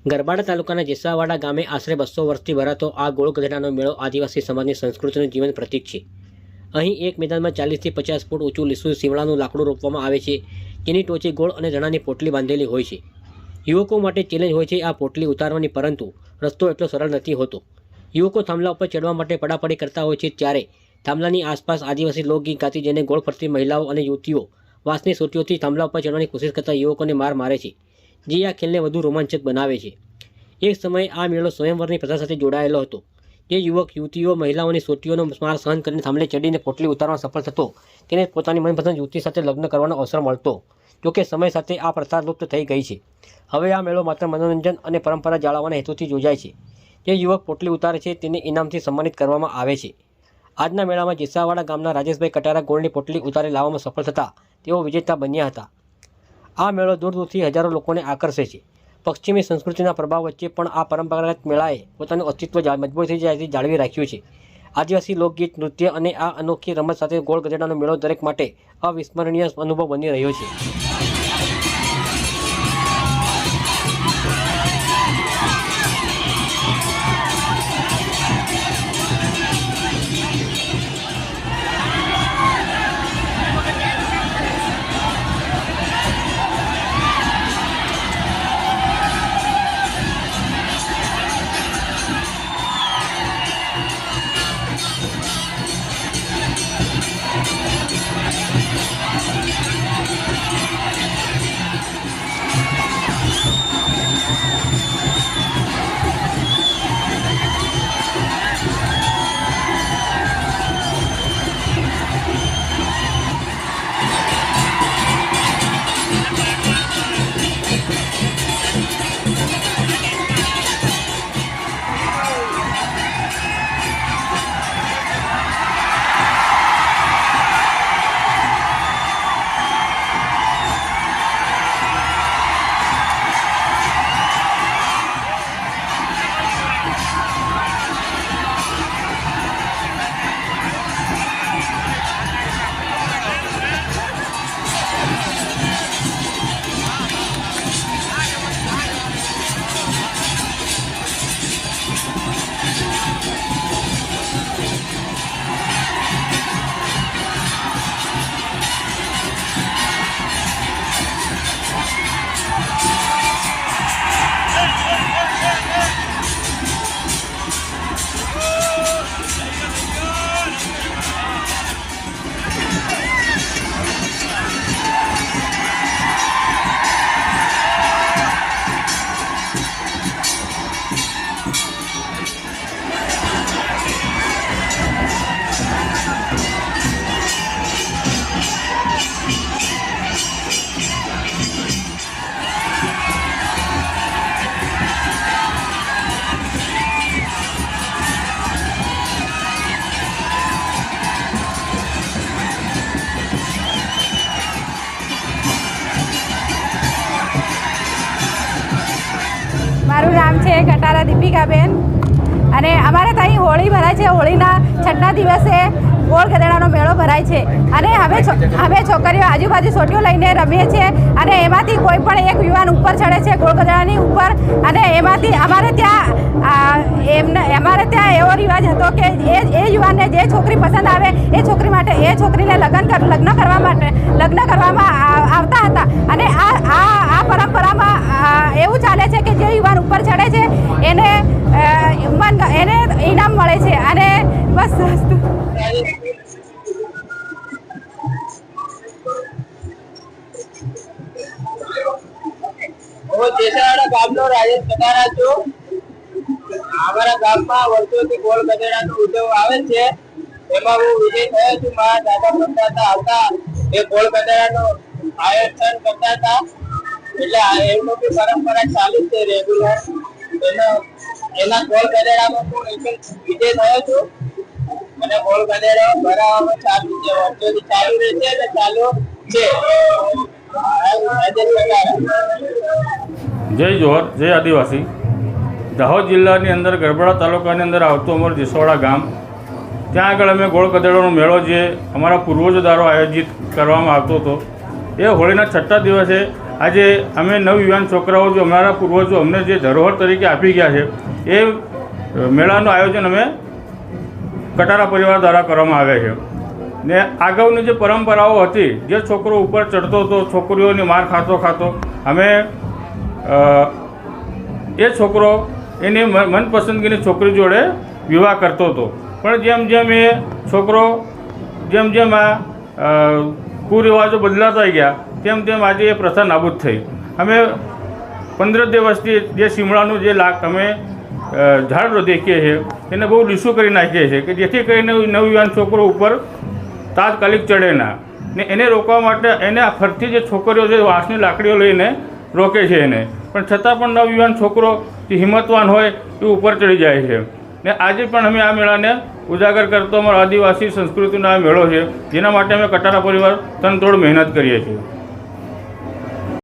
ગરબાડા તાલુકાના જેસાવાડા ગામે આશરે બસો વર્ષથી ભરાતો આ ગોળ ગધેડાનો મેળો આદિવાસી સમાજની સંસ્કૃતિનું જીવન પ્રતીક છે. અહીં એક મેદાનમાં ચાલીસથી પચાસ ફૂટ ઊંચું લીસું શિમળાનું લાકડું રોપવામાં આવે છે, જેની ટોચે ગોળ અને ધણાની પોટલી બાંધેલી હોય છે. યુવકો માટે ચેલેન્જ હોય છે આ પોટલી ઉતારવાની, પરંતુ રસ્તો એટલો સરળ નથી હોતો. યુવકો થાંભલા ઉપર ચડવા માટે પડાપડી કરતા હોય છે ત્યારે થાંભલાની આસપાસ આદિવાસી લોકગીત ગાતી જેને ગોળ ફરતી મહિલાઓ અને યુવતીઓ વાંસની સોટીઓથી થાંભલા ઉપર ચડવાની કોશિશ કરતા યુવકોને માર મારે છે. જે આ ખેલને વધુ રોમાંચક બનાવે છે. એક સમયે આ મેળો સ્વયંવરની પ્રથા સાથે જોડાયેલો હતો. જે યુવક, યુવતીઓ, મહિલાઓની સોટીઓનો માર સહન કરીને થાંભલે ચડીને પોટલી ઉતારવા સફળ થતો. તેને પોતાની મનપસંદ યુવતી સાથે લગ્ન કરવાનો અવસર મળતો. જોકે સમય સાથે આ પ્રથા લુપ્ત થઈ ગઈ છે. હવે આ મેળો માત્ર મનોરંજન અને પરંપરા જાળવવાના હેતુથી યોજાય છે. જે યુવક પોટલી ઉતારે છે તેને ઇનામથી સન્માનિત કરવામાં આવે છે. આજના મેળામાં જેસાવાડા ગામના રાજેશભાઈ કટારા ગોળની પોટલી ઉતારી લાવવામાં સફળ થતા તેઓ વિજેતા બન્યા હતા. આ મેળો દૂર દૂરથી હજારો લોકોને આકર્ષે છે. પશ્ચિમી સંસ્કૃતિના પ્રભાવ વચ્ચે પણ આ પરંપરાગત મેળાએ પોતાનું અસ્તિત્વ મજબૂતીથી જાળવી જાળવી રાખ્યું છે. આદિવાસી લોકગીત, નૃત્ય અને આ અનોખી રમત સાથે ગોળ ગજડાનો મેળો દરેક માટે અવિસ્મરણીય અનુભવ બની રહ્યો છે. કટારા દીપિકાબેન. અને અમારે ત્યાં હોળી ભરાય છે. હોળીના છઠ્ઠા દિવસે ગોળ ગધેડાનો મેળો ભરાય છે. અને હવે હવે છોકરીઓ આજુબાજુ સોટીઓ લઈને રમીએ છીએ. અને એમાંથી કોઈ પણ એક યુવાન ઉપર ચડે છે ગોળ ગધેડાની ઉપર. અને એમાંથી અમારે ત્યાં એમને અમારે ત્યાં એવો રિવાજ હતો કે એ એ યુવાનને જે છોકરી પસંદ આવે, એ છોકરી માટે, એ છોકરીને લગ્ન લગ્ન કરવા માટે લગ્ન મારા દાદા પરદાદા હતા. એ ગોળ ગધેડાનો આયોજન કરતા એટલે એમનો બી પરંપરા ચાલુ છે રેગ્યુલર એનો, એના ગોળ ગધેડામાં હું વિજય થયો છું. અને ગોળ ગધેડો ભરાવામાં ચાલુ છે વર્ષોથી ચાલુ રહેશે અને ચાલુ છે. જય જોહર, જય આદિવાસી. દાહોદ જિલ્લાની અંદર ગરબડા તાલુકાની અંદર આવતું અમારું જેસવાડા ગામ. ત્યાં આગળ અમે ગોળ ગધેડોનો મેળો જે અમારા પૂર્વજો દ્વારા આયોજિત કરવામાં આવતો હતો. એ હોળીના છઠ્ઠા દિવસે આજે અમે નવયુવાન છોકરાઓ જે અમારા પૂર્વજો અમને જે ધરોહર તરીકે આપી ગયા છે, એ મેળાનું આયોજન અમે કટારા પરિવાર દ્વારા કરવામાં આવે છે. ને આગળની જે પરંપરાઓ હતી, જે છોકરો ઉપર ચડતો હતો, છોકરીઓની માર ખાતો ખાતો, અમે એ છોકરો એની મનપસંદગીની છોકરી જોડે વિવાહ કરતો હતો. પણ જેમ જેમ એ છોકરો, જેમ જેમ આ કુરિવાજો બદલાતા ગયા, તેમ તેમ આજે એ પ્રથા નાબૂદ થઈ. અમે પંદર દિવસથી જે શિમળાનું જે લાક અમે ઝાડ દેખીએ છીએ એને બહુ લીસું કરી નાખીએ છીએ કે જેથી કરીને નવયુવાન છોકરો ઉપર તાત્કાલિક ચડે ના. ને એને રોકવા માટે એને આ ફરતી જે છોકરીઓ છે, વાંસની લાકડીઓ લઈને રોકે છે એને. પણ છતાં પણ નવયુવાન છોકરો જે હિંમતવાન હોય એ ઉપર ચડી જાય છે. ને આજે પણ અમે આ મેળાને ઉજાગર કરતો અમારો આદિવાસી સંસ્કૃતિનો આ મેળો છે. જેના માટે અમે કટારા પરિવાર તનતોડ મહેનત કરીએ છીએ.